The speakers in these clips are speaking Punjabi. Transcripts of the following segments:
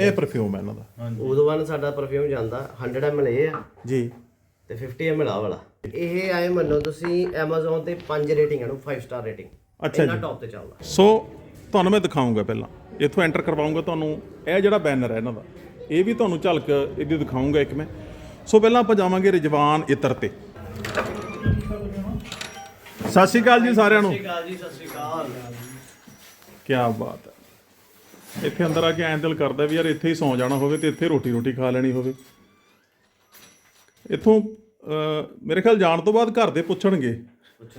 ਇਹ ਪਰਫਿਊਮ ਹੈ ਇਹਨਾਂ ਦਾ। ਉਦੋਂ ਬਾਅਦ ਸਾਡਾ ਪਰਫਿਊਮ ਜਾਂਦਾ 100 ml ਇਹ ਆ। ਜੀ। ਤੇ 50 ml ਆ ਵਾਲਾ। ਇਹ ਆਏ ਮੰਨੋ ਤੁਸੀਂ Amazon ਤੇ 5 ਰੇਟਿੰਗ ਹੈ ਨੂੰ 5 ਸਟਾਰ ਰੇਟਿੰਗ ਅੱਛਾ ਜੀ। ਟੌਪ ਤੇ ਚੱਲਦਾ। ਸੋ ਤੁਹਾਨੂੰ ਮੈਂ ਦਿਖਾਉਂਗਾ ਪਹਿਲਾਂ। ਇੱਥੋਂ ਐਂਟਰ ਕਰਵਾਉਂਗਾ ਤੁਹਾਨੂੰ। ਇਹ ਜਿਹੜਾ ਬੈਨਰ ਹੈ ਇਹਨਾਂ ਦਾ। ਇਹ ਵੀ ਤੁਹਾਨੂੰ ਝਲਕ ਇਹਦੀ ਦਿਖਾਉਂਗਾ ਇੱਕ ਮੈਂ। ਸੋ ਪਹਿਲਾਂ ਆਪਾਂ ਜਾਵਾਂਗੇ ਰਿਜਵਾਨ ਇਤਰ ਤੇ। ਸਤਿ ਸ਼੍ਰੀ ਅਕਾਲ ਜੀ ਸਾਰਿਆਂ ਨੂੰ। ਸਤਿ ਸ਼੍ਰੀ ਅਕਾਲ ਜੀ ਸਤਿ ਸ਼੍ਰੀ ਅਕਾਲ। ਕੀ ਬਾਤ ਹੈ। ਇੱਥੇ ਅੰਦਰ ਆ ਕੇ ਐਂ ਦਿਲ ਕਰਦਾ ਵੀ ਯਾਰ ਇੱਥੇ ਹੀ ਸੌਂ ਜਾਣਾ ਹੋਵੇ ਤੇ ਇੱਥੇ ਰੋਟੀ ਰੋਟੀ ਖਾ ਲੈਣੀ ਹੋਵੇ। ਇੱਥੋਂ ਮੇਰੇ ਖਿਆਲ ਜਾਣ ਤੋਂ ਬਾਅਦ ਘਰ ਦੇ ਪੁੱਛਣਗੇ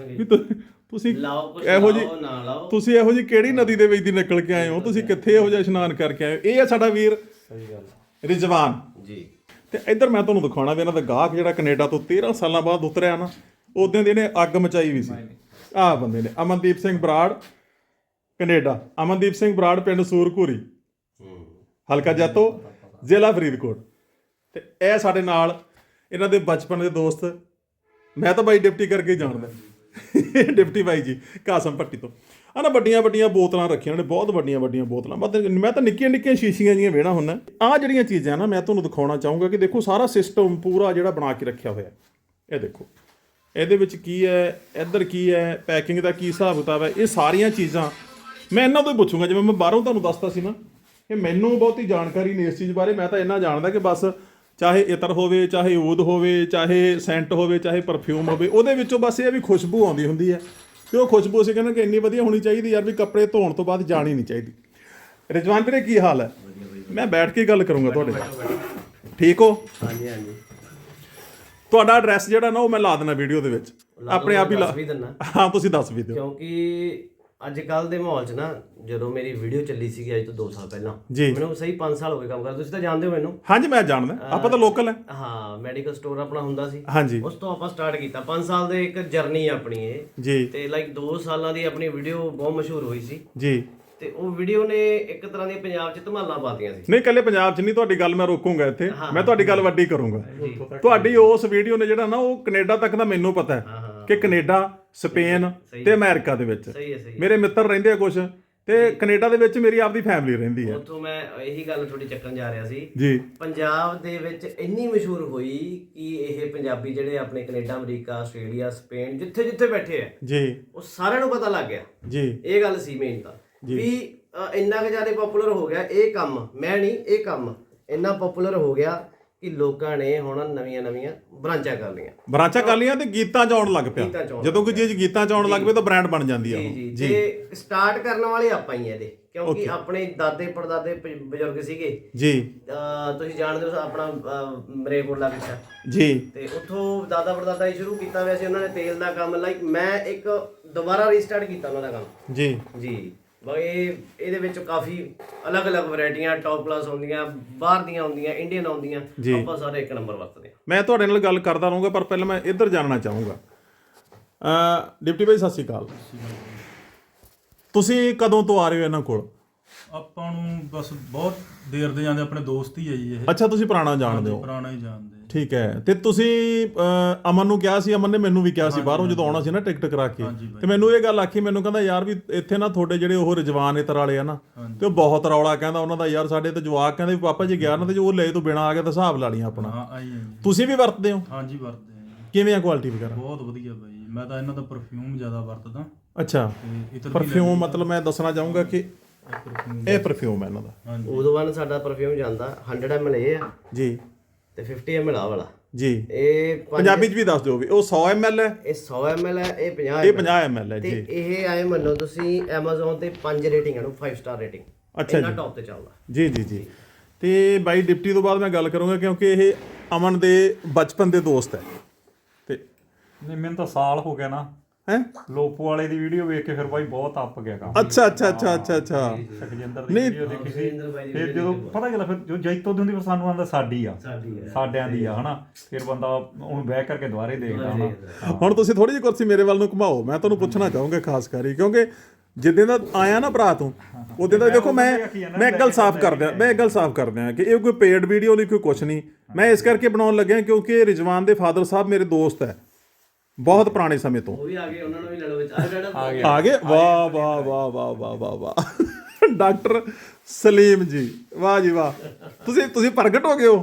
ਵੀ ਤੁਸੀਂ ਇਹੋ ਜੀ ਨਾ ਤੁਸੀਂ ਇਹੋ ਜੀ ਕਿਹੜੀ ਨਦੀ ਦੇ ਵਿੱਚ ਦੀ ਨਿਕਲ ਕੇ ਆਏ ਹੋ? ਤੁਸੀਂ ਕਿੱਥੇ ਇਹੋ ਜਿਹਾ ਇਸ਼ਨਾਨ ਕਰਕੇ ਆਏ ਹੋ? ਇਹ ਹੈ ਸਾਡਾ ਵੀਰ ਸਹੀ ਗੱਲ ਰਿਜਵਾਨ। ਜੀ। ਤੇ ਇੱਧਰ ਮੈਂ ਤੁਹਾਨੂੰ ਦਿਖਾਉਣਾ ਵੀ ਇਹਨਾਂ ਦਾ ਗਾਹਕ ਜਿਹੜਾ ਕੈਨੇਡਾ ਤੋਂ 13 ਸਾਲਾਂ ਬਾਅਦ ਉਤਰਿਆ ਨਾ ਉਦੋਂ ਦੇ ਇਹਨੇ ਅੱਗ ਮਚਾਈ ਵੀ ਸੀ। ਆਹ ਬੰਦੇ ਨੇ ਅਮਨਦੀਪ ਸਿੰਘ ਬਰਾੜ ਕੈਨੇਡਾ, ਅਮਨਦੀਪ ਸਿੰਘ ਬਰਾੜ ਪਿੰਡ ਸੂਰਕੂਰੀ। ਹਲਕਾ ਜਾਤੋ, ਜ਼ਿਲ੍ਹਾ ਫਰੀਦਕੋਟ। ਤੇ ਇਹ ਸਾਡੇ ਨਾਲ ਇਹਨਾਂ ਦੇ ਬਚਪਨ ਦੇ ਦੋਸਤ। ਮੈਂ ਤਾਂ ਬਾਈ ਡਿਪਟੀ ਕਰਕੇ ਹੀ ਜਾਣਦਾ। ਡਿਪਟੀ ਬਾਈ ਜੀ, ਕਾਸਮ ਪੱਟੀ ਤੋਂ। ਆ ਨਾ ਵੱਡੀਆਂ ਵੱਡੀਆਂ ਬੋਤਲਾਂ ਰੱਖੀਆਂ ਨੇ, ਬਹੁਤ ਵੱਡੀਆਂ ਵੱਡੀਆਂ ਬੋਤਲਾਂ। ਮੈਂ ਤਾਂ ਮੈਂ ਤਾਂ ਨਿੱਕੀਆਂ ਨਿੱਕੀਆਂ ਸ਼ੀਸ਼ੀਆਂ ਜੀਆਂ ਵੇਣਾ ਹੁੰਦਾ। ਆ ਜਿਹੜੀਆਂ ਚੀਜ਼ਾਂ ਨਾ, ਮੈਂ ਤੁਹਾਨੂੰ ਦਿਖਾਉਣਾ ਚਾਹੂੰਗਾ ਕਿ ਦੇਖੋ ਸਾਰਾ ਸਿਸਟਮ ਪੂਰਾ ਜਿਹੜਾ ਬਣਾ ਕੇ ਰੱਖਿਆ ਹੋਇਆ। ਇਹ ਦੇਖੋ। ਇਹਦੇ ਵਿੱਚ ਕੀ ਹੈ, ਇੱਧਰ ਕੀ ਹੈ ਪੈਕਿੰਗ ਦਾ ਕੀ ਹਿਸਾਬ ਕਿਤਾਬ ਹੈ, ਇਹ ਸਾਰੀਆਂ ਚੀਜ਼ਾਂ ਮੈਂ ਇਹਨਾਂ ਤੋਂ ਹੀ ਪੁੱਛੂੰਗਾ ਜਿਵੇਂ ਮੈਂ ਬਾਹਰੋਂ ਤੁਹਾਨੂੰ ਦੱਸਤਾ ਸੀ ਨਾ ਕਿ ਮੈਨੂੰ ਬਹੁਤੀ ਜਾਣਕਾਰੀ ਨਹੀਂ ਇਸ ਚੀਜ਼ ਬਾਰੇ ਮੈਂ ਤਾਂ ਇੰਨਾ ਜਾਣਦਾ ਕਿ ਬਸ ਚਾਹੇ ਇਤਰ ਹੋਵੇ ਚਾਹੇ ਊਦ ਹੋਵੇ ਚਾਹੇ ਸੈਂਟ ਹੋਵੇ ਚਾਹੇ ਪਰਫਿਊਮ ਹੋਵੇ ਉਹਦੇ ਵਿੱਚੋਂ ਬਸ ਇਹ ਆ ਵੀ ਖੁਸ਼ਬੂ ਆਉਂਦੀ ਹੁੰਦੀ ਹੈ। ਤੇ ਉਹ ਖੁਸ਼ਬੂ ਅਸੀਂ ਕਹਿੰਦੇ ਕਿ ਇੰਨੀ ਵਧੀਆ ਹੋਣੀ ਚਾਹੀਦੀ ਯਾਰ ਵੀ ਕੱਪੜੇ ਧੋਣ ਤੋਂ ਬਾਅਦ ਜਾਣੀ ਨਹੀਂ ਚਾਹੀਦੀ। ਰਿਜਵਾਨ ਵੀਰੇ ਕੀ ਹਾਲ ਹੈ? ਮੈਂ ਬੈਠ ਕੇ ਗੱਲ ਕਰੂੰਗਾ ਤੁਹਾਡੇ ਨਾਲ। ਠੀਕ ਹੋ? ਹਾਂਜੀ ਹਾਂਜੀ। ਤੁਹਾਡਾ ਐਡਰੈਸ ਜਿਹੜਾ ਨਾ ਉਹ ਮੈਂ ਲਾ ਦੇਣਾ ਵੀਡੀਓ ਦੇ ਵਿੱਚ। ਆਪਣੇ ਆਪ ਹੀ ਲਾ ਹਾਂ ਤੁਸੀਂ ਦੱਸ ਵੀ ਦਿਓ। ਕਿਉਂਕਿ ਅੱਜ ਕੱਲ ਦੇ ਮਾਹੌਲ 'ਚ ਨਾ ਜਦੋਂ ਮੇਰੀ ਵੀਡੀਓ ਚੱਲੀ ਸੀਗੀ ਅੱਜ ਤੋਂ 2 ਸਾਲ ਪਹਿਲਾਂ ਜੀ। ਮੈਨੂੰ ਸਹੀ 5 ਸਾਲ ਹੋ ਗਏ ਕੰਮ ਕਰਦੇ। ਤੁਸੀਂ ਤਾਂ ਜਾਣਦੇ ਹੋ ਮੈਨੂੰ? ਹਾਂਜੀ ਮੈਂ ਜਾਣਦਾ। ਆਪਾਂ ਤਾਂ ਲੋਕਲ ਹੈ। ਹਾਂ ਮੈਡੀਕਲ ਸਟੋਰ ਆਪਣਾ ਹੁੰਦਾ ਸੀ। ਹਾਂਜੀ। ਉਸ ਤੋਂ ਆਪਾਂ ਸਟਾਰਟ ਕੀਤਾ। 5 ਸਾਲ ਦੇ ਇੱਕ ਜਰਨੀ ਆਪਣੀ ਇਹ। ਜੀ। ਤੇ ਲਾਈਕ 2 ਸਾਲਾਂ ਦੀ ਆਪਣੀ ਵੀਡੀਓ ਬਹੁਤ ਮਸ਼ਹੂਰ ਹੋਈ ਸੀ। ਜੀ। ਤੇ ਉਹ ਵੀਡੀਓ ਨੇ ਇੱਕ ਤਰ੍ਹਾਂ ਦੀ ਪੰਜਾਬ 'ਚ ਧਮਾਲਾਂ ਪਾਤੀਆਂ ਸੀ। ਨਹੀਂ ਕੱਲੇ ਪੰਜਾਬ 'ਚ ਨਹੀਂ ਤੁਹਾਡੀ ਗੱਲ ਮੈਂ ਰੋਕੂੰਗਾ ਇੱਥੇ। ਮੈਂ ਤੁਹਾਡੀ ਗੱਲ ਵੱਡੀ ਕਰੂੰਗਾ। ਤੁਹਾਡੀ ਉਸ ਵੀਡੀਓ ਨੇ ਜਿਹੜਾ ਨਾ ਉਹ ਕੈਨੇਡਾ ਤੱਕ ਦਾ ਮੈਨੂੰ ਪਤਾ ਹੈ। ਕਿ ਕੈਨੇਡਾ ਸਪੇਨ ਤੇ ਅਮਰੀਕਾ ਦੇ ਵਿੱਚ। ਸਹੀ ਹੈ ਸਹੀ ਹੈ। ਮੇਰੇ ਮਿੱਤਰ ਰਹਿੰਦੇ ਆ ਕੁਝ ਤੇ ਕੈਨੇਡਾ ਦੇ ਵਿੱਚ ਮੇਰੀ ਆਪਦੀ ਫੈਮਿਲੀ ਰਹਿੰਦੀ ਹੈ। ਉੱਥੋਂ ਮੈਂ ਇਹੀ ਗੱਲ ਥੋੜੀ ਚੱਕਣ ਜਾ ਰਿਹਾ ਸੀ। ਜੀ। ਪੰਜਾਬ ਦੇ ਵਿੱਚ ਇੰਨੀ ਮਸ਼ਹੂਰ ਹੋਈ ਕਿ ਇਹ ਪੰਜਾਬੀ ਜਿਹੜੇ ਆਪਣੇ ਕੈਨੇਡਾ ਅਮਰੀਕਾ ਆਸਟ੍ਰੇਲੀਆ ਸਪੇਨ ਜਿੱਥੇ ਜਿੱਥੇ ਬੈਠੇ ਆ ਜੀ। ਉਹ ਸਾਰਿਆਂ ਨੂੰ ਪਤਾ ਲੱਗ ਗਿਆ। ਜੀ। ਇਹ ਗੱਲ ਸੀ ਮੇਨ ਤਾਂ। ਵੀ ਅ, ਇੰਨਾ ਕੁ ਜ਼ਿਆਦਾ ਪਪੂਲਰ ਹੋ ਗਿਆ ਇਹ ਕੰਮ ਮੈਂ ਨਹੀਂ ਇਹ ਕੰਮ ਇੰਨਾ ਪਪੂਲਰ ਹੋ ਗਿਆ ਕਿ ਲੋਕਾਂ ਨੇ ਹੁਣ ਨਵੀਆਂ ਨਵੀਆਂ ਬ੍ਰਾਂਚਾਂ ਕਰ ਲਈਆਂ। ਬਰਾਂਚਾ ਕਰ ਲੀਆਂ ਤੇ ਗੀਤਾਂ 'ਚ ਆਉਣ ਲੱਗ ਪਿਆ। ਗੀਤਾਂ 'ਚ ਆਉਣ ਜਦੋਂ ਕੋਈ ਚੀਜ਼ ਗੀਤਾਂ 'ਚ ਆਉਣ ਲੱਗ ਪਏ ਤਾਂ ਬ੍ਰਾਂਡ ਬਣ ਜਾਂਦੀ ਆ ਜੀ ਉਹ। ਜੀ ਤੇ ਸਟਾਰਟ ਕਰਨ ਵਾਲੇ ਆਪਾਂ ਹੀ ਆ ਇਹਦੇ ਕਿਉਂਕਿ ਆਪਣੇ ਦਾਦੇ ਪੜਦਾਦੇ ਪ- ਬਜ਼ੁਰਗ ਸੀਗੇ। ਜੀ। ਤੁਸੀਂ ਜਾਣਦੇ ਹੋ ਆਪਣਾ ਮਰੇਕੋਟਲਾ ਪਿੱਛਾ। ਜੀ। ਤੇ ਉੱਥੋਂ ਦਾਦਾ ਪੜਦਾਦਾ ਹੀ ਸ਼ੁਰੂ ਕੀਤਾ ਹੋਇਆ ਸੀ ਉਹਨਾਂ ਨੇ ਤੇਲ ਦਾ ਕੰਮ ਲਾਈਕ ਮੈਂ ਇੱਕ ਦੁਬਾਰਾ ਰੀਸਟਾਰਟ ਕੀਤਾ ਉਹਨਾਂ ਦਾ ਕੰਮ। ਜੀ। ਜੀ। ਬਈ ਇਹ ਇਹਦੇ ਵਿੱਚ ਕਾਫੀ ਅਲੱਗ-ਅਲੱਗ ਵੈਰਾਈਟੀਆਂ ਟੌਪ ਕਲਾਸ ਹੁੰਦੀਆਂ ਬਾਹਰ ਦੀਆਂ ਹੁੰਦੀਆਂ ਇੰਡੀਅਨ ਆਉਂਦੀਆਂ ਆਪਾਂ ਸਾਰੇ ਇੱਕ ਨੰਬਰ ਵਰਤਦੇ ਹਾਂ। ਮੈਂ ਤੁਹਾਡੇ ਨਾਲ ਗੱਲ ਕਰਦਾ ਰਹੂੰਗਾ ਪਰ ਪਹਿਲਾਂ ਮੈਂ ਇੱਧਰ ਜਾਣਨਾ ਚਾਹੂੰਗਾ। ਅ ਡਿਪਟੀ ਭਾਈ ਸਤਿ ਸ਼੍ਰੀ ਅਕਾਲ। ਤੁਸੀਂ ਕਦੋਂ ਤੋਂ ਆ ਰਹੇ ਹੋ ਇਹਨਾਂ ਕੋਲ? ਆਪਾਂ ਨੂੰ ਬਸ ਬਹੁਤ ਦੇਰ ਦੇ ਜਾਂਦੇ ਆਪਣੇ ਦੋਸਤ ਹੀ ਹੈ ਜੀ ਇਹ। ਅੱਛਾ ਤੁਸੀਂ ਪੁਰਾਣਾ ਜਾਣਦੇ ਹੋ। ਪੁਰਾਣਾ ਹੀ ਜਾਣਦੇ ਠੀਕ ਹੈ। ਤੇ ਤੁਸੀਂ ਅਮਨ ਨੂੰ ਕਿਹਾ ਸੀ ਅਮਨ ਨੇ ਮੈਨੂੰ ਵੀ ਕਿਹਾ ਸੀ ਬਾਹਰੋਂ ਜਦੋਂ ਆਉਣਾ ਸੀ ਨਾ ਟਿਕਟ ਕਰਾ ਕੇ। ਤੇ ਮੈਨੂੰ ਇਹ ਗੱਲ ਆਖੀ ਮੈਨੂੰ ਕਹਿੰਦਾ ਯਾਰ ਵੀ ਇੱਥੇ ਨਾ ਤੁਹਾਡੇ ਜਿਹੜੇ ਉਹ ਰਜਵਾਨ ਇਤਰ ਵਾਲੇ ਆ ਨਾ ਤੇ ਉਹ ਬਹੁਤ ਰੌਲਾ ਕਹਿੰਦਾ ਉਹਨਾਂ ਦਾ ਯਾਰ ਸਾਡੇ ਤੇ ਜਵਾਕ ਕਹਿੰਦੇ ਵੀ ਪਾਪਾ ਜੀ ਗਿਆ ਨਾ ਤੇ ਉਹ ਲੈ ਤੋਂ ਬਿਨਾ ਆ ਗਿਆ ਤਾਂ ਹਿਸਾਬ ਲਾ ਲਈਆਂ ਆਪਣਾ। ਤੁਸੀਂ ਵੀ ਵਰਤਦੇ ਹੋ? ਹਾਂਜੀ ਵਰਤਦੇ। ਕਿਵੇਂ ਆ ਕੁਆਲਿਟੀ ਵਗੈਰਾ? ਬਹੁਤ ਵਧੀਆ ਬਾਈ ਮੈਂ ਤਾਂ ਇਹਨਾਂ ਦਾ ਪਰਫਿਊਮ ਜ਼ਿਆਦਾ ਵਰਤਦਾ। ਅੱਛਾ। ਪਰਫਿਊਮ ਮਤਲਬ ਮੈਂ ਦੱਸਣਾ ਚਾਹੂੰਗਾ ਕਿ ਇਹ ਪਰਫਿਊਮ ਹੈ ਇਹਨਾਂ ਦਾ। ਉਦੋਂ ਬਾਅਦ ਸਾਡਾ ਪਰਫਿਊਮ ਜਾਂਦਾ 100 ml ਇਹ ਆ। ਜੀ। ਤੇ 50 ml ਆ ਵਾਲਾ। ਜੀ। ਇਹ ਪੰਜ- ਪੰਜਾਬੀ ਚ ਵੀ ਦੱਸ ਦਿਓ ਵੀ ਉਹ 100 ml ਹੈ? ਇਹ 100 ml ਹੈ ਇਹ 50 ਇਹ ml 50 ml ਹੈ ਤੇ ਜੀ। ਇਹ ਆਏ ਮੰਨੋ ਤੁਸੀਂ Amazon ਤੇ 5 ਰੇਟਿੰਗ ਹੈ ਨੂੰ 5 ਸਟਾਰ ਰੇਟਿੰਗ ਅੱਛਾ ਜੀ। ਟੌਪ ਤੇ ਚੱਲਦਾ। ਜੀ ਜੀ ਜੀ। ਤੇ ਬਾਈ ਡਿਪਟੀ ਤੋਂ ਬਾਅਦ ਮੈਂ ਗੱਲ ਕਰੂੰਗਾ ਕਿਉਂਕਿ ਇਹ ਅਮਨ ਦੇ ਬਚਪਨ ਦੇ ਦੋਸਤ ਹੈ। ਤੇ ਨਹੀਂ ਮੈਨੂੰ ਤਾਂ ਸਾਲ ਹੋ ਗਿਆ ਨਾ। ਹੈ? ਲੋਪੋ ਵਾਲੇ ਦੀ ਵੀਡੀਓ ਵੇਖ ਕੇ ਫਿਰ ਬਾਈ ਬਹੁਤ ਅੱਪ ਗਿਆ ਕੰਮ। ਅੱਛਾ ਅੱਛਾ ਅੱਛਾ ਅੱਛਾ ਅੱਛਾ। ਸੁਖਜਿੰਦਰ ਦੀ ਨਹੀਂ। ਵੀਡੀਓ ਦੇਖੀ ਸੀ। ਸੁਖਜਿੰਦਰ ਬਾਈ ਦੀ ਫਿਰ video ਜਦੋਂ ਦੇਖੀ। ਪਤਾ ਕਿਲਾ ਫਿਰ ਜੋ ਜੈਤੋ ਦੀ ਹੁੰਦੀ ਫਿਰ ਸਾਨੂੰ ਆਂਦਾ ਸਾਡੀ ਆ। ਸਾਡੀ ਹੈ ਸਾਡਿਆਂ ਦੀ ਆ ਹਨਾ? ਫਿਰ ਬੰਦਾ ਉਹਨੂੰ ਬਹਿ ਕਰਕੇ ਦੁਬਾਰੇ ਦੇਖਦਾ ਹਨਾ? ਹੁਣ ਤੁਸੀਂ ਥੋੜੀ ਜਿਹੀ ਕੁਰਸੀ ਮੇਰੇ ਵੱਲ ਨੂੰ ਘੁਮਾਓ। ਮੈਂ ਤੁਹਾਨੂੰ ਪੁੱਛਣਾ ਚਾਹੂੰਗਾ ਖਾਸ ਕਰੀ ਕਿਉਂਕਿ ਜਿੱਦਾਂ ਦਾ ਆਇਆ ਨਾ ਭਰਾ ਤੂੰ ਉਦੋਂ ਦਾ ਦੇਖੋ ਮੈਂ ਮੈਂ ਇੱਕ ਗੱਲ ਸਾਫ਼ ਕਰ ਦਿਆਂ ਮੈਂ ਇੱਕ ਗੱਲ ਸਾਫ਼ ਕਰ ਦਿਆਂ ਕਿ ਇਹ ਕੋਈ ਪੇਡ ਵੀਡੀਓ ਨਹੀਂ ਕੋਈ ਕੁਛ ਨਹੀਂ। ਮੈਂ ਇਸ ਕਰਕੇ ਬਣਾਉਣ ਲੱਗਿਆ ਕਿਉਂਕਿ ਰਿਜਵਾਨ ਦੇ ਫਾਦਰ ਸਾਹਿਬ ਮੇਰੇ ਦੋਸਤ ਹੈ। ਬਹੁਤ ਪੁਰਾਣੇ ਸਮੇਂ ਤੋਂ। ਉਹ ਵੀ ਆ ਗਏ ਉਹਨਾਂ ਨੂੰ ਵੀ ਲੜੋ ਵਿੱਚ। ਆ ਜਿਹੜਾ ਆ ਗਏ। ਵਾਹ ਵਾਹ ਵਾਹ ਵਾਹ ਵਾਹ ਵਾਹ ਵਾਹ। ਡਾਕਟਰ ਸਲੀਮ ਜੀ। ਵਾਹ ਜੀ ਵਾਹ। ਤੁਸੀਂ ਤੁਸੀਂ ਪ੍ਰਗਟ ਹੋ ਗਏ ਹੋ?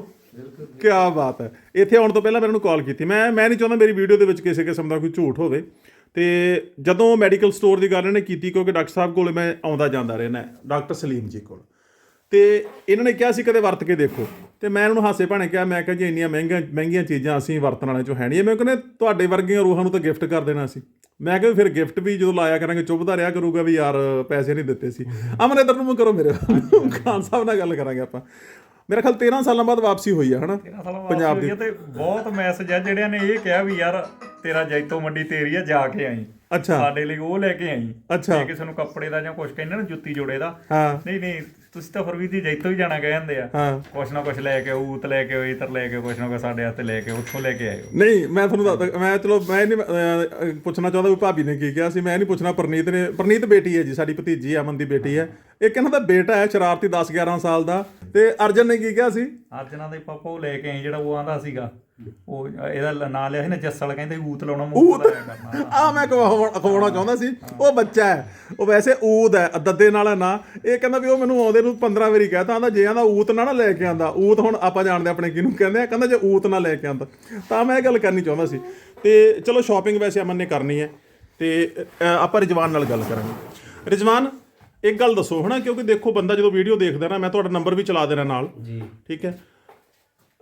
ਕੀ ਬਾਤ ਹੈ। ਇੱਥੇ ਆਉਣ ਤੋਂ ਪਹਿਲਾਂ ਮੈਨੂੰ ਕਾਲ ਕੀਤੀ। ਮੈਂ ਮੈਂ ਨਹੀਂ ਚਾਹੁੰਦਾ ਮੇਰੀ ਵੀਡੀਓ ਦੇ ਵਿੱਚ ਕਿਸੇ ਕਿਸਮ ਦਾ ਕੋਈ ਝੂਠ ਹੋਵੇ। ਤੇ ਜਦੋਂ ਮੈਡੀਕਲ ਸਟੋਰ ਦੀ ਗੱਲ ਇਹਨੇ ਕੀਤੀ ਕਿਉਂਕਿ ਡਾਕਟਰ ਸਾਹਿਬ ਕੋਲ ਮੈਂ ਆਉਂਦਾ ਜਾਂਦਾ ਰਹਿਣਾ ਡਾਕਟਰ ਸਲੀਮ ਜੀ ਕੋਲ। ਤੇ ਇਹਨਾਂ ਨੇ ਕਿਹਾ ਸੀ ਕਦੇ ਵਰਤ ਕੇ ਦੇਖੋ। ਤੇ ਮੈਂ ਇਹਨਾਂ ਨੂੰ ਹਾਸੇ ਭਾਣੇ ਕਿਹਾ ਮੈਂ ਕਿਹਾ ਜੀ ਇੰਨੀਆਂ ਮਹਿੰਗੀਆਂ ਮਹਿੰਗੀਆਂ ਚੀਜ਼ਾਂ ਅਸੀਂ ਵਰਤਣ ਵਾਲੇ ਚੋਂ ਹੈ ਨਹੀਂ। ਮੈਂ ਕਹਿੰਦਾ ਤੁਹਾਡੇ ਵਰਗੀਆਂ ਰੂਹਾਂ ਨੂੰ ਤਾਂ ਗਿਫਟ ਕਰ ਦੇਣਾ ਸੀ। ਮੈਂ ਕਿਹਾ ਫਿਰ ਗਿਫਟ ਵੀ ਜਦੋਂ ਲਾਇਆ ਕਰਾਂਗੇ ਚੁੱਭਦਾ ਰਿਹਾ ਕਰੂਗਾ ਵੀ ਯਾਰ ਪੈਸੇ ਨਹੀਂ ਦਿੱਤੇ ਸੀ। ਅਮਨ ਇਧਰ ਨੂੰ ਕਰੋ ਮੇਰੇ। ਖਾਨ ਸਾਹਿਬ ਨਾਲ ਗੱਲ ਕਰਾਂਗੇ ਆਪਾਂ। ਮੇਰਾ ਖਿਆਲ 13 ਸਾਲਾਂ ਬਾਅਦ ਵਾਪਸੀ ਹੋਈ ਆ ਹਨਾ? ਪੰਜਾਬ ਦੀ ਦੀ। ਤੇ ਬਹੁਤ ਮੈਸੇਜ ਆ ਜਿਹੜਿਆਂ ਨੇ ਇਹ ਕਿਹਾ ਵੀ ਯਾਰ ਤੇਰਾ ਜੈਤੋ ਮੰਡੀ ਤੇਰੀ ਆ ਜਾ ਕੇ ਆਈ। ਅੱਛਾ। ਸਾਡੇ ਲਈ ਉਹ ਲੈ ਕੇ ਆਈ। ਅੱਛਾ। ਜੇ ਕਿਸੇ ਨੂੰ ਕੱਪੜੇ ਦਾ ਜਾਂ ਕੁਝ ਕਹਿੰਦੇ ਨਾ ਜੁੱਤੀ ਜੋੜੇ ਦਾ। ਹਾਂ। ਨਹੀਂ ਨਹੀਂ ਤੁਸੀਂ ਤਾਂ ਫਰਵੀ ਦੀ ਜੈਤੋ ਹੀ ਜਾਣਾ ਕਹਿੰਦੇ ਆ। ਹਾਂ। ਕੁਛ ਨਾ ਕੁਛ ਲੈ ਕੇ ਊਤ ਲੈ ਕੇ ਇਤਰ ਲੈ ਕੇ ਕੁਛ ਨਾ ਕੁਛ ਸਾਡੇ ਹੱਥ ਲੈ ਕੇ ਉੱਥੋਂ ਲੈ ਕੇ ਆਇਓ। ਨਹੀਂ ਮੈਂ ਤੁਹਾਨੂੰ ਦੱਸਦਾ ਮੈਂ ਚਲੋ ਮੈਂ ਨਹੀਂ ਪੁੱਛਣਾ ਚਾਹੁੰਦਾ ਵੀ ਭਾਬੀ ਨੇ ਕੀ ਕਿਹਾ ਸੀ ਮੈਂ ਨਹੀਂ ਪੁੱਛਣਾ ਪ੍ਰਨੀਤ ਨੇ ਪ੍ਰਨੀਤ ਬੇਟੀ ਹੈ ਜੀ ਸਾਡੀ ਭਤੀਜੀ ਅਮਨ ਦੀ ਬੇਟੀ ਹੈ। ਇੱਕ ਇਹਨਾਂ ਦਾ ਬੇਟਾ ਹੈ ਸ਼ਰਾਰਤੀ 10 11 ਸਾਲ ਦਾ ਤੇ ਅਰਜਨ ਨੇ ਕੀ ਕਿਹਾ ਸੀ? ਅਰਜਨਾਂ ਦੇ ਪਾਪਾ ਉਹ ਲੈ ਕੇ ਆਏ ਜਿਹੜਾ ਉਹ ਆਂਦਾ ਸੀਗਾ। ਉਹ ਇਹਦਾ ਨਾਂ ਲਿਆ ਸੀ ਨਾ ਜੱਸਲ ਕਹਿੰਦੇ ਊਤ ਲਾਉਣਾ ਊਤ? ਆ ਮੈਂ ਅਖਵਾਉਣਾ ਚਾਹੁੰਦਾ ਸੀ। ਉਹ ਬੱਚਾ ਹੈ ਉਹ ਵੈਸੇ ਊਦ ਹੈ ਦੱਦੇ ਨਾਲ ਹੈ ਨਾ। ਇਹ ਕਹਿੰਦਾ ਵੀ ਉਹ ਮੈਨੂੰ ਆਉਂਦੇ ਨੂੰ 15 ਵਾਰੀ ਕਹਿਤਾ ਆਂਦਾ ਜੇ ਆਂਦਾ ਊਤ ਨਾ ਨਾ ਲੈ ਕੇ ਆਂਦਾ ਊਤ ਹੁਣ ਆਪਾਂ ਜਾਣਦੇ ਆਪਣੇ ਕਿਹਨੂੰ ਕਹਿੰਦੇ ਆ ਕਹਿੰਦਾ ਜੇ ਊਤ ਨਾ ਲੈ ਕੇ ਆਂਦਾ। ਤਾਂ ਮੈਂ ਇਹ ਗੱਲ ਕਰਨੀ ਚਾਹੁੰਦਾ ਸੀ। ਤੇ ਚਲੋ ਸ਼ਾਪਿੰਗ ਵੈਸੇ ਅਮਨ ਨੇ ਕਰਨੀ ਹੈ ਤੇ ਆਪਾਂ ਰਿਜਵਾਨ ਨਾਲ ਗੱਲ ਕਰਾਂਗੇ। ਰਿਜਵਾਨ ਇੱਕ ਗੱਲ ਦੱਸੋ ਹਨਾ ਕਿਉਂਕਿ ਦੇਖੋ ਬੰਦਾ ਜਦੋਂ ਵੀਡੀਓ ਦੇਖਦਾ ਨਾ ਮੈਂ ਤੁਹਾਡਾ ਨੰਬਰ ਵੀ ਚਲਾ ਦੇਣਾ ਨਾਲ। ਜੀ। ਠੀਕ ਹੈ।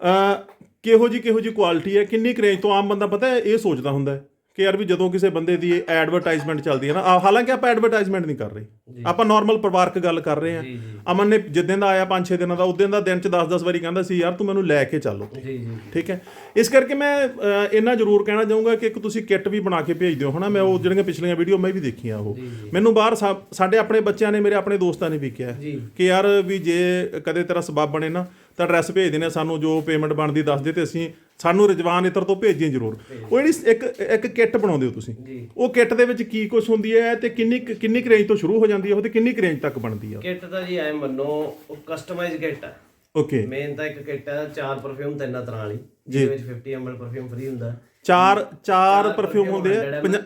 ਅ ਕਿਹੋ ਜੀ ਕਿਹੋ ਜੀ ਕੁਆਲਿਟੀ ਹੈ ਕਿੰਨੀ ਕੁ ਰੇਂਜ ਤੋਂ ਆਮ ਬੰਦਾ ਪਤਾ ਹੈ ਇਹ ਸੋਚਦਾ ਹੁੰਦਾ ਹੈ ਕਿ ਯਾਰ ਵੀ ਜਦੋਂ ਕਿਸੇ ਬੰਦੇ ਦੀ ਐਡਵਰਟਾਈਜ਼ਮੈਂਟ ਚੱਲਦੀ ਹੈ ਨਾ ਆ- ਹਾਲਾਂਕਿ ਆਪਾਂ ਐਡਵਰਟਾਈਜ਼ਮੈਂਟ ਨਹੀਂ ਕਰ ਰਹੇ। ਆਪਾਂ ਨਾਰਮਲ ਪਰਿਵਾਰਕ ਗੱਲ ਕਰ ਰਹੇ ਹਾਂ। ਅਮਨ ਨੇ ਜਿੱਦਾਂ ਦਾ ਆਇਆ 5-6 ਦਿਨਾਂ ਦਾ ਉਦੋਂ ਦਾ ਦਿਨ ਚ 10-10 ਵਾਰੀ ਕਹਿੰਦਾ ਸੀ ਯਾਰ ਤੂੰ ਮੈਨੂੰ ਲੈ ਕੇ ਚੱਲ ਉੱਥੇ। ਜੀ ਜੀ ਠੀਕ ਹੈ? ਇਸ ਕਰਕੇ ਮੈਂ ਅ, ਇੰਨਾ ਜ਼ਰੂਰ ਕਹਿਣਾ ਚਾਹੂੰਗਾ ਕਿ ਇੱਕ ਤੁਸੀਂ ਕਿੱਟ ਵੀ ਬਣਾ ਕੇ ਭੇਜ ਦਿਓ। ਹਨਾ ਮੈਂ ਉਹ ਜਿਹੜੀਆਂ ਪਿਛਲੀਆਂ ਵੀਡੀਓ ਮੈਂ ਵੀ ਦੇਖੀਆਂ ਉਹ। ਮੈਨੂੰ ਬਾਹਰ ਸਾ- ਸਾਡੇ ਆਪਣੇ ਬੱਚਿਆਂ ਨੇ ਮੇਰੇ ਆਪਣੇ ਦੋਸਤਾਂ ਨੇ ਵੀ ਕਿਹਾ ਜੀ। ਕਿ ਯਾਰ ਵੀ ਜੇ ਕਦੇ ਤੇਰਾ ਸਬਬ ਬਣੇ ਨਾ ਤਾਂ ਐਡਰੈਸ ਭੇਜ ਦੇਣਾ ਸਾਨੂੰ ਜੋ ਪੇਮੈਂਟ ਬਣਦੀ ਦੱਸ ਦੇ ਤੇ ਅਸੀਂ ਸਾਨੂੰ ਰਜਵਾਨ ਇਤਰ ਤੋਂ ਭੇਜੀਏ ਜ਼ਰੂਰ। ਉਹ ਜਿਹੜੀ ਇੱਕ ਇੱਕ ਕਿੱਟ ਬਣਾਉਂਦੇ ਹੋ ਤੁਸੀਂ। ਉਹ ਕਿੱਟ ਦੇ ਵਿੱਚ ਕੀ ਕੁਝ ਹੁੰਦੀ ਹੈ ਤੇ ਕਿੰਨੀ ਕਿੰਨੀ ਰੇਂਜ ਤੋਂ ਸ਼ੁਰੂ ਹੋ ਜਾਂਦੀ ਹੈ ਉਹ ਤੇ ਕਿੰਨੀ ਰੇਂਜ ਤੱਕ ਬਣਦੀ ਹੈ ਕਿੱਟ ਤਾਂ ਜੀ ਐ ਮੰਨੋ ਉਹ ਕਸਟਮਾਈਜ਼ ਕਿੱਟ ਹੈ ਓਕੇ ਮੇਨ ਤਾਂ ਇੱਕ ਕਿੱਟ ਹੈ ਚਾਰ ਪਰਫਿਊਮ ਤਿੰਨ ਤਰ੍ਹਾਂ ਵਾਲੀ ਜਿਹਦੇ ਵਿੱਚ 50 ml ਪਰਫਿਊਮ ਫ੍ਰੀ ਹੁੰਦਾ। ਚਾਰ ਚਾਰ ਪਰਫਿਊਮ ਹੁੰਦੇ ਆ 100 ਪੰਜਾ-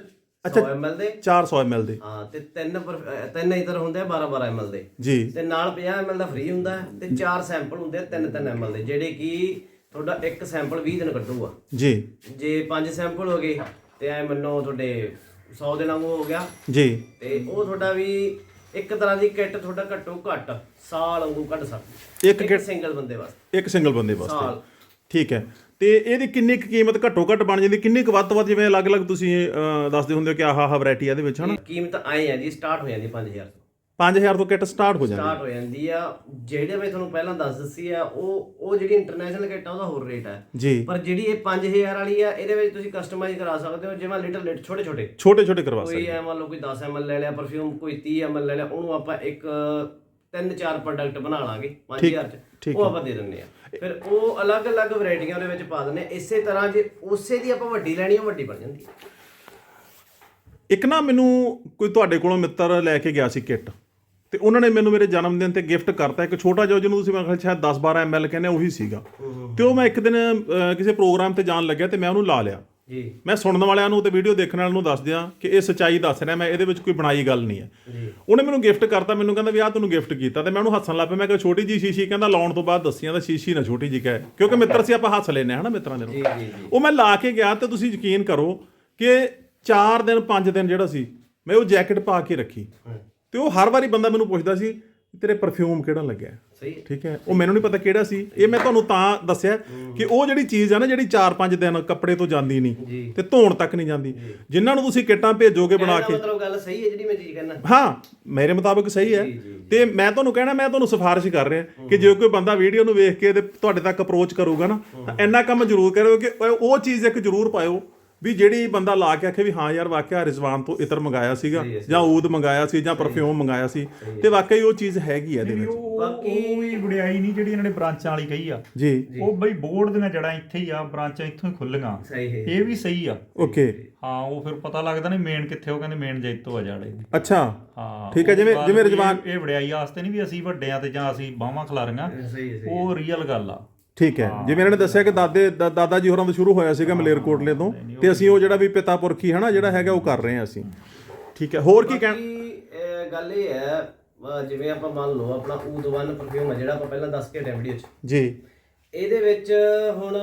ਅੱਛਾ 100 ml ਦੇ। 400 ml ਦੇ। ਹਾਂ ਤੇ ਤਿੰਨ ਤਿੰਨ ਇਧਰ ਹੁੰਦੇ ਆ 12 12 ml ਦੇ। ਜੀ। ਤੇ ਨਾਲ 50 ml ਦਾ ਫ੍ਰੀ ਹੁੰਦਾ ਹੈ ਤੇ ਚਾਰ ਸੈਂਪਲ ਹੁੰਦੇ ਆ 3 3 ml ਦੇ ਜਿਹੜੇ ਕਿ ਤੁਹਾਡਾ ਇੱਕ ਸੈਂਪਲ 20 ਦਿਨ ਕੱਢੂਗਾ। ਜੀ। ਜੇ ਪੰਜ ਸੈਂਪਲ ਹੋ ਗਏ ਤੇ ਐ ਮੰਨੋ ਤੁਹਾਡੇ 100 ਦਿਨਾਂ ਨੂੰ ਹੋ ਗਿਆ। ਜੀ। ਤੇ ਉਹ ਤੁਹਾਡਾ ਵੀ ਇੱਕ ਤਰ੍ਹਾਂ ਦੀ ਕਿੱਟ ਤੁਹਾਡਾ ਘੱਟੋ ਘੱਟ ਸਾਲ ਵਾਂਗੂ ਕੱਢ ਸਕਦੀ। ਇੱਕ ਇੱਕ ਸਿੰਗਲ ਬੰਦੇ ਵਾਸਤੇ। ਇੱਕ ਸਿੰਗਲ ਬੰਦੇ ਵਾਸਤੇ। ਸਾਲ। ਠੀਕ ਹੈ। ਤੇ ਇਹਦੀ ਕਿੰਨੀ ਕੁ ਕੀਮਤ ਘੱਟੋ ਘੱਟ ਬਣ ਜਾਂਦੀ ਕਿੰਨੀ ਕੁ ਵੱਧ ਤੋਂ ਵੱਧ ਜਿਵੇਂ ਅਲੱਗ-ਅਲੱਗ ਤੁਸੀਂ ਅਹ, ਦੱਸਦੇ ਹੁੰਦੇ ਹੋ ਕਿ ਆਹ ਆਹ ਵੈਰਾਈਟੀ ਆ ਇਹਦੇ ਵਿੱਚ ਹਨਾ? ਕੀਮਤ ਆਏ ਆ ਜੀ ਸਟਾਰਟ ਹੋ ਜਾਂਦੀ 5000 ਤੋਂ। 5000 ਤੋਂ ਕਿੱਟ ਸਟਾਰਟ ਹੋ ਜਾਂਦੀ। ਸਟਾਰਟ ਹੋ ਜਾਂਦੀ ਆ। ਜਿਹੜੇ ਮੈਂ ਤੁਹਾਨੂੰ ਪਹਿਲਾਂ ਦੱਸ ਦੱਸੀ ਆ ਉਹ ਉਹ ਜਿਹੜੀ ਇੰਟਰਨੈਸ਼ਨਲ ਕਿੱਟ ਆ ਉਹਦਾ ਹੋਰ ਰੇਟ ਹੈ ਜੀ। ਪਰ ਜਿਹੜੀ ਇਹ 5000 ਵਾਲੀ ਆ ਇਹਦੇ ਵਿੱਚ ਤੁਸੀਂ ਕਸਟਮਾਈਜ਼ ਕਰਾ ਸਕਦੇ ਹੋ ਜਿਵੇਂ ਲਿਟਲ ਲਿਟ ਛੋਟੇ ਛੋਟੇ ਛੋਟੇ ਛੋਟੇ ਕਰਵਾ ਸਕਦੇ ਕੋਈ ਐ ਮੰਨ ਲਓ ਕੋਈ 10 ml ਲੈ ਲਿਆ ਪਰਫਿਊਮ ਕੋਈ 30 ml ਲੈ ਲਿਆ ਉਹਨੂੰ ਆਪਾਂ ਇੱਕ ਤਿੰਨ ਚਾਰ ਪ੍ਰੋਡਕਟ ਬਣਾ ਲਾਂਗੇ 5000 ਚ ਉਹ ਆਪਾਂ ਦੇ ਦਿੰਦੇ ਆ ਫਿਰ ਉਹ ਅਲੱਗ-ਅਲੱਗ ਵੈਰਾਈਟੀਆਂ ਦੇ ਵਿੱਚ ਪਾ ਆ ਇਸੇ ਤਰ੍ਹਾਂ ਜੇ ਉਸੇ ਦੀ ਆਪਾਂ ਵੱਡੀ ਲੈਣੀ ਉਹ ਵੱਡੀ ਬਣ ਜਾਂਦੀ ਇੱਕ ਨਾ ਮੈਨੂੰ ਕੋਈ ਤੁਹਾਡੇ ਕੋਲੋਂ ਮਿੱਤਰ ਲੈ ਕੇ ਗਿਆ ਸੀ ਕਿੱਟ ਤੇ ਉਹਨਾਂ ਨੇ ਮੈਨੂੰ ਮੇਰੇ ਜਨਮ ਦਿਨ ਤੇ ਗਿਫਟ ਕਰਤਾ। ਇੱਕ ਛੋਟਾ ਜਿਹਾ ਜਿਹਨੂੰ ਤੁਸੀਂ ਮੇਰੇ ਖਿਆਲ ਸ਼ਾਇਦ 10 12 ml ਕਹਿੰਦੇ ਉਹੀ ਸੀਗਾ। ਤੇ ਉਹ ਮੈਂ ਇੱਕ ਦਿਨ ਕਿਸੇ ਪ੍ਰੋਗਰਾਮ ਤੇ ਜਾਣ ਲੱਗਿਆ ਤੇ ਮੈਂ ਉਹਨੂੰ ਲਾ ਲਿਆ। ਜੀ। ਮੈਂ ਸੁਣਨ ਵਾਲਿਆਂ ਨੂੰ ਤੇ ਵੀਡੀਓ ਦੇਖਣ ਵਾਲਿਆਂ ਨੂੰ ਦੱਸ ਦਿਆਂ ਕਿ ਇਹ ਸੱਚਾਈ ਦੱਸ ਰਿਹਾ ਮੈਂ ਇਹਦੇ ਵਿੱਚ ਕੋਈ ਬਣਾਈ ਗੱਲ ਨਹੀਂ ਹੈ। ਉਹਨੇ ਮੈਨੂੰ ਗਿਫਟ ਕਰਤਾ ਮੈਨੂੰ ਕਹਿੰਦਾ ਵੀ ਆਹ ਤੈਨੂੰ ਗਿਫਟ ਕੀਤਾ ਤੇ ਮੈਂ ਉਹਨੂੰ ਹੱਸਣ ਲੱਗ ਪਿਆ ਮੈਂ ਕਿਹਾ ਛੋਟੀ ਜੀ ਸ਼ੀਸ਼ੀ ਕਹਿੰਦਾ ਲਾਉਣ ਤੋਂ ਬਾਅਦ ਦੱਸੀਆਂ ਤਾਂ ਸ਼ੀਸ਼ੀ ਨਾ ਛੋਟੀ ਜੀ ਕਹੇ ਕਿਉਂਕਿ ਮਿੱਤਰ ਸੀ ਆਪਾਂ ਹੱਸ ਲੈਨੇ ਹਨਾ ਮਿੱਤਰਾਂ ਦੇ ਜੀ ਨੂੰ ਜੀ ਜੀ। ਉਹ ਮੈਂ ਲਾ ਕੇ ਗਿਆ ਤੇ ਤੁਸੀਂ ਯਕੀਨ ਕਰੋ ਕਿ 4 ਦਿਨ 5 ਦਿਨ ਜਿਹੜਾ ਸੀ ਮੈਂ ਉਹ ਜੈਕਟ ਪਾ ਕੇ ਰੱਖੀ। ਤੇ ਉਹ ਹਰ ਵਾਰੀ ਬੰਦਾ ਮੈਨੂੰ ਪੁੱਛਦਾ ਸੀ ਤੇਰੇ ਪਰਫਿਊਮ ਕਿਹੜਾ ਲੱਗਿਆ? ਸਹੀ। ਠੀਕ ਹੈ? ਉਹ ਮੈਨੂੰ ਨਹੀਂ ਪਤਾ ਕਿਹੜਾ ਸੀ। ਇਹ ਮੈਂ ਤੁਹਾਨੂੰ ਤਾਂ ਦੱਸਿਆ ਕਿ ਉਹ ਜਿਹੜੀ ਚੀਜ਼ ਆ ਨਾ ਜਿਹੜੀ 4-5 ਦਿਨ ਕੱਪੜੇ ਤੋਂ ਜਾਂਦੀ ਨਹੀਂ ਤੇ ਧੋਣ ਤੱਕ ਨਹੀਂ ਜਾਂਦੀ। ਜਿਨ੍ਹਾਂ ਨੂੰ ਤੁਸੀਂ ਕਿੱਟਾਂ ਭੇਜੋਗੇ ਬਣਾ ਕੇ। ਮਤਲਬ ਗੱਲ ਸਹੀ ਹੈ ਜਿਹੜੀ ਮੈਂ ਚੀਜ਼ ਕਹਿੰਦਾ ਹਾਂ ਮੇਰੇ ਮੁਤਾਬਕ ਸਹੀ ਹੈ। ਤੇ ਮੈਂ ਤੁਹਾਨੂੰ ਕਹਿਣਾ ਮੈਂ ਤੁਹਾਨੂੰ ਸਿਫਾਰਿਸ਼ ਕਰ ਰਿਹਾ ਕਿ ਜੇ ਕੋਈ ਬੰਦਾ ਵੀਡੀਓ ਨੂੰ ਵੇਖ ਕੇ ਤੇ ਤੁਹਾਡੇ ਤੱਕ ਅਪਰੋਚ ਕਰੂਗਾ ਨਾ ਤਾਂ ਇੰਨਾ ਕੰਮ ਜ਼ਰੂਰ ਕਰਿਓ ਕਿ ਉਹ ਚੀਜ਼ ਇੱਕ ਜ਼ਰੂਰ ਪਾਇਓ। ਵੀ ਜਿਹੜੀ ਬੰਦਾ ਲਾ ਕੇ ਆਖੇ ਵੀ ਹਾਂ ਯਾਰ ਵਾਕਿਆ ਰਿਜ਼ਵਾਨ ਤੋਂ ਇਤਰ ਮੰਗਾਇਆ ਸੀਗਾ ਜਾਂ ਊਦ ਮੰਗਾਇਆ ਸੀ ਜਾਂ ਪਰਫਿਊਮ ਮੰਗਾਇਆ ਸੀ ਤੇ ਵਾਕਈ ਉਹ ਚੀਜ਼ ਹੈਗੀ ਆ ਇਹਦੇ ਵਿੱਚ। ਉਹ ਉਹ ਵੀ ਵਡਿਆਈ ਨਹੀਂ ਜਿਹੜੀ ਇਹਨਾਂ ਨੇ ਬ੍ਰਾਂਚਾਂ ਵਾਲੀ ਕਹੀ ਆ। ਜੀ। ਉਹ ਬਈ ਬੋਰਡ ਦੀਆਂ ਜੜਾਂ ਇੱਥੇ ਹੀ ਆ ਬ੍ਰਾਂਚਾਂ ਇੱਥੋਂ ਹੀ ਖੁੱਲੀਆਂ ਸਹੀ ਹੈ। ਇਹ ਵੀ ਸਹੀ ਆ। ਓਕੇ। ਹਾਂ। ਉਹ ਫਿਰ ਪਤਾ ਲੱਗਦਾ ਨਹੀਂ ਮੇਨ ਕਿੱਥੇ ਉਹ ਕਹਿੰਦੇ ਮੇਨ ਜੈਤੋ ਆ ਜਾੜੇ ਅੱਛਾ। ਹਾਂ ਠੀਕ ਹੈ, ਉਹ ਜਿਵੇਂ- ਜਿਵੇਂ ਰਜਵਾਨ- ਇਹ ਵਡਿਆਈ ਵਾਸਤੇ ਨਹੀਂ ਵੀ ਅਸੀਂ ਵੱਡੇ ਆ ਤੇ ਜਾਂ ਅਸੀਂ ਬਾਹਾਂ ਖਲਾਰੀਆਂ। ਉਹ ਰੀਅਲ ਗੱਲ ਆ। ਠੀਕ ਹੈ। ਜਿਵੇਂ ਇਹਨਾਂ ਨੇ ਦੱਸਿਆ ਕਿ ਦਾਦੇ ਦਾ- ਦਾਦਾ ਜੀ ਹੋਰਾਂ ਤੋਂ ਸ਼ੁਰੂ ਹੋਇਆ ਸੀਗਾ ਮਲੇਰਕੋਟਲੇ ਤੋਂ ਤੇ ਅਸੀਂ ਉਹ ਜਿਹੜਾ ਵੀ ਪਿਤਾ ਪੁਰਖੀ ਹਨਾ ਜਿਹੜਾ ਹੈਗਾ ਉਹ ਕਰ ਰਹੇ ਹਾਂ ਅਸੀਂ। ਠੀਕ ਹੈ। ਹੋਰ ਕੀ ਕਹਿਣ ਬਾਕੀ, ਅਹ, ਗੱਲ ਇਹ ਹੈ ਅਹ ਜਿਵੇਂ ਆਪਾਂ ਮੰਨ ਲਓ ਆਪਣਾ ਊਦ ਵਨ ਪਰਫਿਊਮ ਹੈ ਜਿਹੜਾ ਆਪਾਂ ਪਹਿਲਾਂ ਦੱਸ ਕੇ ਹਟੇ ਵੀਡੀਓ 'ਚ। ਜੀ। ਇਹਦੇ ਵਿੱਚ ਹੁਣ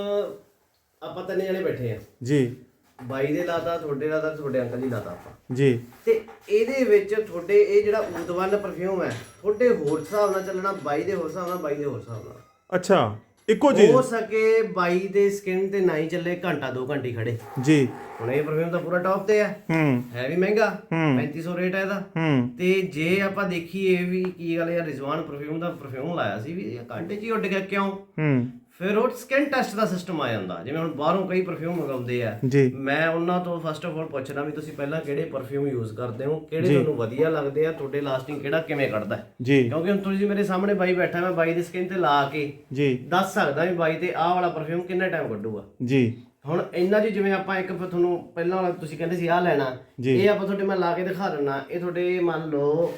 ਆਪਾਂ ਤਿੰਨ ਜਣੇ ਬੈਠੇ ਆ ਜੀ। ਬਾਈ ਦੇ ਲਾਤਾ ਤੁਹਾਡੇ ਲਾਤਾ ਤੁਹਾਡੇ ਅੰਕਲ ਜੀ ਲਾਤਾ ਆਪਾਂ। ਜੀ। ਤੇ ਇਹਦੇ ਵਿੱਚ ਤੁਹਾਡੇ ਇਹ ਜਿਹੜਾ ਊਦ ਵਨ ਪਰਫਿਊਮ ਹੈ ਤੁਹਾਡੇ ਹੋਰ ਹਿਸਾਬ ਨਾਲ ਚੱਲਣਾ ਬਾਈ ਦੇ ਹੋਰ ਹਿਸਾਬ ਨਾਲ ਬਾਈ ਦੇ ਹੋਰ ਹਿਸਾਬ ਨਾਲ। ਅੱਛਾ। ਇੱਕੋ ਚੀਜ਼। ਹੋ ਸਕੇ ਬਾਈ ਦੇ ਸਕਿਨ ਤੇ ਨਾ ਹੀ ਚੱਲੇ ਘੰਟਾ 2 ਘੰਟੇ ਖੜੇ। ਜੀ। ਹੁਣ ਇਹ ਪਰਫਿਊਮ ਤਾਂ ਪੂਰਾ ਟੌਪ ਤੇ ਹੈ ਹੂੰ। ਹੈ ਵੀ ਮਹਿੰਗਾ। 3500 ਰੇਟ ਹੈ ਇਹਦਾ। ਹੂੰ। ਤੇ ਜੇ ਆਪਾਂ ਦੇਖੀਏ ਵੀ ਕੀ ਗੱਲ ਯਾਰ ਰਿਜ਼ਵਾਨ ਪਰਫਿਊਮ ਦਾ ਪਰਫਿਊਮ ਲਾਇਆ ਸੀ ਵੀ ਘੰਟੇ 'ਚ ਹੀ ਉੱਡ ਗਿਆ ਕਿਉਂ? ਹੂੰ। ਫਿਰ ਉਹ ਸਕਿਨ ਟੈਸਟ ਦਾ ਸਿਸਟਮ ਆ ਜਾਂਦਾ। ਜਿਵੇਂ ਹੁਣ ਬਾਹਰੋਂ ਕਈ ਪਰਫਿਊਮ ਮੰਗਾਉਂਦੇ ਆ। ਮੈਂ ਉਹਨਾਂ ਤੋਂ ਫਸਟ ਆਫ ਆਲ ਪੁੱਛਣਾ ਵੀ ਤੁਸੀਂ ਪਹਿਲਾਂ ਕਿਹੜੇ ਪਰਫਿਊਮ ਯੂਜ਼ ਕਰਦੇ ਹੋ? ਕਿਹੜੇ ਤੁਹਾਨੂੰ ਵਧੀਆ ਲੱਗਦੇ ਆ? ਤੁਹਾਡੇ ਲਾਸਟਿੰਗ ਕਿਹੜਾ ਕਿਵੇਂ ਕੱਢਦਾ ਕਿਉਂਕਿ ਹੁਣ ਤੁਸੀਂ ਮੇਰੇ ਸਾਹਮਣੇ ਬਾਈ ਬੈਠਾ ਮੈਂ ਬਾਈ ਦੀ ਸਕਿਨ ਤੇ ਲਾ ਕੇ ਜੀ। ਦੱਸ ਸਕਦਾ ਵੀ ਬਾਈ ਤੇ ਆਹ ਵਾਲਾ ਪਰਫਿਊਮ ਕਿੰਨਾ ਟਾਈਮ ਕੱਢੂਗਾ। ਜੀ। ਹੁਣ ਇੰਨਾ ਜੀ ਜਿਵੇਂ ਆਪਾਂ ਇੱਕ ਫਿਰ ਤੁਹਾਨੂੰ ਪਹਿਲਾਂ ਵਾਲਾ ਤੁਸੀਂ ਕਹਿੰਦੇ ਸੀ ਆਹ ਲੈਣਾ। ਇਹ ਆਪਾਂ ਤੁਹਾਡੇ ਮੈਂ ਲਾ ਕੇ ਦਿਖਾ ਦਿੰਨਾ। ਇਹ ਤੁਹਾਡੇ ਮੰਨ ਲਓ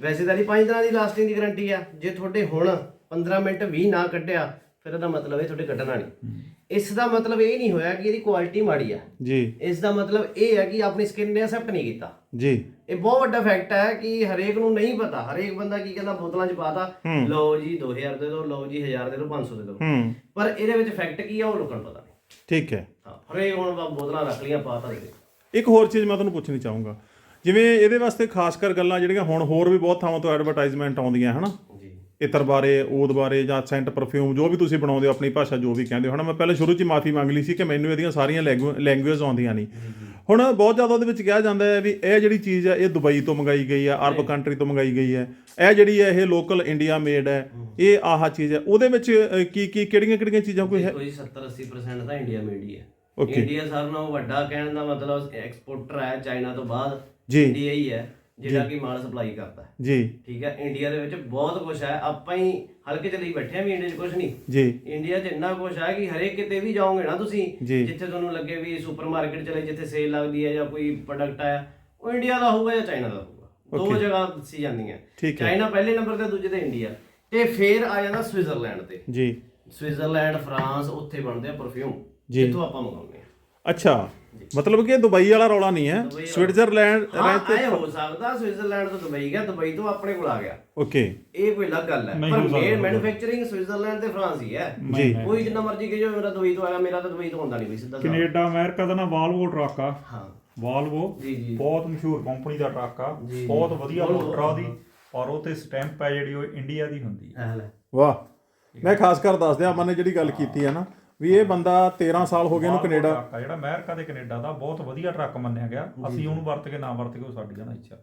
ਵੈਸੇ ਤਾਂ ਨਹੀਂ 5 ਦਿਨਾਂ ਦੀ ਲਾਸਟਿੰਗ ਦੀ ਗਾਰੰਟੀ ਆ। ਜੇ ਤੁਹਾਡੇ ਹੁਣ 15 ਮਿੰਟ ਵੀ ਨਾ ਕੱਢਿਆ ਫਿਰ ਇਹਦਾ ਮਤਲਬ ਇਹ ਤੁਹਾਡੇ ਕੱਢਣਾ ਨਹੀਂ ਇਸ ਦਾ ਮਤਲਬ ਇਹ ਨਹੀਂ ਹੋਇਆ ਕਿ ਇਹਦੀ ਕੁਆਲਿਟੀ ਮਾੜੀ ਆ। ਜੀ। ਇਸ ਦਾ ਮਤਲਬ ਇਹ ਹੈ ਕਿ ਆਪਣੀ ਸਕਿਨ ਨੇ ਅਸੈਪਟ ਨਹੀਂ ਕੀਤਾ। ਜੀ। ਇਹ ਬਹੁਤ ਵੱਡਾ ਫੈਕਟ ਹੈ ਕਿ ਹਰੇਕ ਨੂੰ ਨਹੀਂ ਪਤਾ। ਹਰੇਕ ਬੰਦਾ ਕੀ ਕਹਿੰਦਾ ਬੋਤਲਾਂ 'ਚ ਪਾਤਾ ਲਓ ਜੀ 2000 ਦੇ ਦਿਓ ਲਓ ਜੀ 1000 ਦੇ ਦਿਓ 500 ਦੇ ਦਿਓ ਪਰ ਇਹਦੇ ਵਿੱਚ ਫੈਕਟ ਕੀ ਆ ਉਹ ਲੋਕਾਂ ਨੂੰ ਪਤਾ ਨਹੀਂ। ਠੀਕ ਹੈ। ਹਾਂ ਹਰੇਕ ਹੁਣ ਬੋਤਲਾਂ ਰੱਖ ਲੀਆਂ ਪਾਤਾ ਦੇ। ਇੱਕ ਹੋਰ ਚੀਜ਼ ਮੈਂ ਤੁਹਾਨੂੰ ਪੁੱਛਣੀ ਚਾਹੂੰਗਾ। ਜਿਵੇਂ ਇਹਦੇ ਵਾਸਤੇ ਖਾਸ ਕਰ ਗੱਲਾਂ ਜਿਹੜੀਆਂ ਹੁਣ ਹੋਰ ਵੀ ਬਹੁਤ ਥਾਵਾਂ ਤੋਂ ਐਡਵਰਟਾਈਜ਼ਮੈਂਟ ਆਉਂਦੀਆਂ ਹਨਾ? ਇਤਰ ਬਾਰੇ ਊਦ ਬਾਰੇ ਜਾਂ ਸੈਂਟ ਪਰਫਿਊਮ ਜੋ ਵੀ ਤੁਸੀਂ ਬਣਾਉਂਦੇ ਹੋ ਆਪਣੀ ਭਾਸ਼ਾ ਜੋ ਵੀ ਕਹਿੰਦੇ ਹੋ। ਹਨਾ ਮੈਂ ਪਹਿਲੇ ਸ਼ੁਰੂ 'ਚ ਮਾਫੀ ਮੰਗ ਲਈ ਸੀ ਕਿ ਮੈਨੂੰ ਇਹਦੀਆਂ ਸਾਰੀਆਂ ਲੈਂਗੁਏਜ ਆਉਂਦੀਆਂ ਨਹੀਂ। ਹੁਣ ਬਹੁਤ ਜ਼ਿਆਦਾ ਉਹਦੇ ਵਿੱਚ ਕਿਹਾ ਜਾਂਦਾ ਹੈ ਵੀ ਇਹ ਜਿਹੜੀ ਚੀਜ਼ ਹੈ ਇਹ ਦੁਬਈ ਤੋਂ ਮੰਗਾਈ ਗਈ ਹੈ ਅਰਬ ਕੰਟਰੀ ਤੋਂ ਮੰਗਾਈ ਗਈ ਹੈ। ਇਹ ਜਿਹੜੀ ਹੈ ਇਹ ਲੋਕਲ ਇੰਡੀਆ ਮੇਡ ਹੈ ਇਹ ਆਹ ਚੀਜ਼ ਹੈ। ਉਹਦੇ ਵਿੱਚ ਕੀ ਕੀ ਕਿਹੜੀਆਂ ਕਿਹੜੀਆਂ ਚੀਜ਼ਾਂ ਕੋਈ ਹੈ? ਕੋਈ 70 80% ਤਾਂ ਇੰਡੀਆ ਮੇਡ ਹੀ ਹੈ. ਇੰਡੀਆ ਸਾਰਿਆਂ ਨਾਲੋਂ ਵੱਡਾ ਕਹਿਣ ਦਾ ਮਤਲਬ ਐਕਸਪੋਰਟਰ ਹੈ ਚਾਈਨਾ ਤੋਂ ਬਾਅਦ। ਜੀ। ਇੰਡੀਆ ਹੀ ਹੈ। ਜਿਹੜਾ ਕਿ ਮਾਲ ਸਪਲਾਈ ਕਰਦਾ ਹੈ। ਜੀ। ਠੀਕ ਹੈ ਇੰਡੀਆ ਦੇ ਵਿੱਚ ਬਹੁਤ ਕੁਝ ਹੈ। ਆਪਾਂ ਹੀ ਹਲਕੇ ਚ ਲਈ ਬੈਠੇ ਆ ਵੀ ਇੰਡੀਆ 'ਚ ਕੁਝ ਨਹੀਂ। ਜੀ। ਇੰਡੀਆ 'ਚ ਇੰਨਾ ਕੁਝ ਹੈ ਕਿ ਹਰੇਕ ਕਿਤੇ ਵੀ ਜਾਓਗੇ ਨਾ ਤੁਸੀਂ ਜੀ। ਜਿੱਥੇ ਤੁਹਾਨੂੰ ਲੱਗੇ ਵੀ ਸੁਪਰਮਾਰਕਟ ਚਲੇ ਜਿੱਥੇ ਸੇਲ ਲੱਗਦੀ ਹੈ ਜਾਂ ਕੋਈ ਪ੍ਰੋਡਕਟ ਆਇਆ ਉਹ ਇੰਡੀਆ ਦਾ ਹੋਊਗਾ ਜਾਂ ਚਾਈਨਾ ਦਾ ਹੋਊਗਾ। ਦੋ ਜਗ੍ਹਾ ਦੱਸੀ ਜਾਂਦੀਆਂ ਠੀਕ ਹੈ। ਚਾਈਨਾ ਪਹਿਲੇ ਨੰਬਰ ਤੇ ਦੂਜੇ ਤੇ ਇੰਡੀਆ। ਤੇ ਫਿਰ ਆ ਜਾਂਦਾ ਸਵਿਟਜ਼ਰਲੈਂਡ ਤੇ। ਜੀ। ਸਵਿਟਜ਼ਰਲੈਂਡ ਫਰਾਂਸ ਉੱਥੇ ਬਣਦੇ ਆ ਪਰਫਿਊਮ ਜੀ। ਜਿੱਥੋਂ ਆਪਾਂ ਮੰਗਾਉਂਦੇ ਆ ਅੱਛਾ ਮਤਲਬ ਕਿ ਇਹ ਦੁਬਈ ਵਾਲਾ ਰੌਲਾ ਨਹੀਂ ਹੈ ਸਵਿਟਜ਼ਰਲੈਂਡ ਹਾਂ ਇਹ ਹੋ ਸਕਦਾ ਸਵਿਟਜ਼ਰਲੈਂਡ ਤੋਂ ਦੁਬਈ ਗਿਆ ਦੁਬਈ ਤੋਂ ਆਪਣੇ ਕੋਲ ਆ ਗਿਆ। ਓਕੇ। ਇਹ ਕੋਈ ਅਲੱਗ ਗੱਲ ਹੈ ਪਰ ਮੇਨ ਮੈਨੂਫੈਕਚਰਿੰਗ ਸਵਿਟਜ਼ਰਲੈਂਡ ਤੇ ਫਰਾਂਸ ਹੀ ਹੈ। ਜੀ। ਕੋਈ ਜਿੰਨਾ ਮਰਜ਼ੀ ਕਹੇ ਮੇਰਾ ਦੁਬਈ ਤੋਂ ਆਇਆ ਮੇਰਾ ਤਾਂ ਦੁਬਈ ਤੋਂ ਹੁੰਦਾ ਨਹੀਂ ਬਈ ਸਿੱਧਾ ਸਾਫ਼। ਕੈਨੇਡਾ ਅਮਰੀਕਾ ਦਾ ਨਾ ਵਾਲਵੋ ਟਰੱਕ ਆ। ਹਾਂ। ਵਾਲਵੋ ਜੀ ਜੀ। ਬਹੁਤ ਮਸ਼ਹੂਰ ਕੰਪਨੀ ਦਾ ਟਰੱਕ ਆ। ਬਹੁਤ ਵਧੀਆ ਮੋਟਰ ਆ ਉਹਦੀ ਔਰ ਉਹ ਤੇ ਸਟੈਂਪ ਹੈ ਜਿਹੜੀ ਉਹ ਇੰਡੀਆ ਦੀ ਹੁੰਦੀ ਹੈ। ਲੈ ਵਾਹ। ਮੈਂ ਖਾਸ ਕਰ ਦੱਸ ਦਿਆਂ ਅਮਨ ਨੇ ਜਿਹੜੀ ਗੱਲ ਕੀਤੀ ਹੈ ਨਾ ਵੀ ਇਹ ਬੰਦਾ 13 ਸਾਲ ਹੋ ਗਏ Volvo ਕੈਨੇਡਾ ਟਰੱਕ ਆ ਜਿਹੜਾ ਅਮਰੀਕਾ ਤੇ ਕੈਨੇਡਾ ਦਾ ਬਹੁਤ ਵਧੀਆ ਟਰੱਕ ਮੰਨਿਆ ਗਿਆ। ਅਸੀਂ ਉਹਨੂੰ ਵਰਤ ਕੇ ਨਾ ਵਰਤ ਕੇ ਉਹ ਸਾਡੀ ਜਣਾ ਇੱਛਾ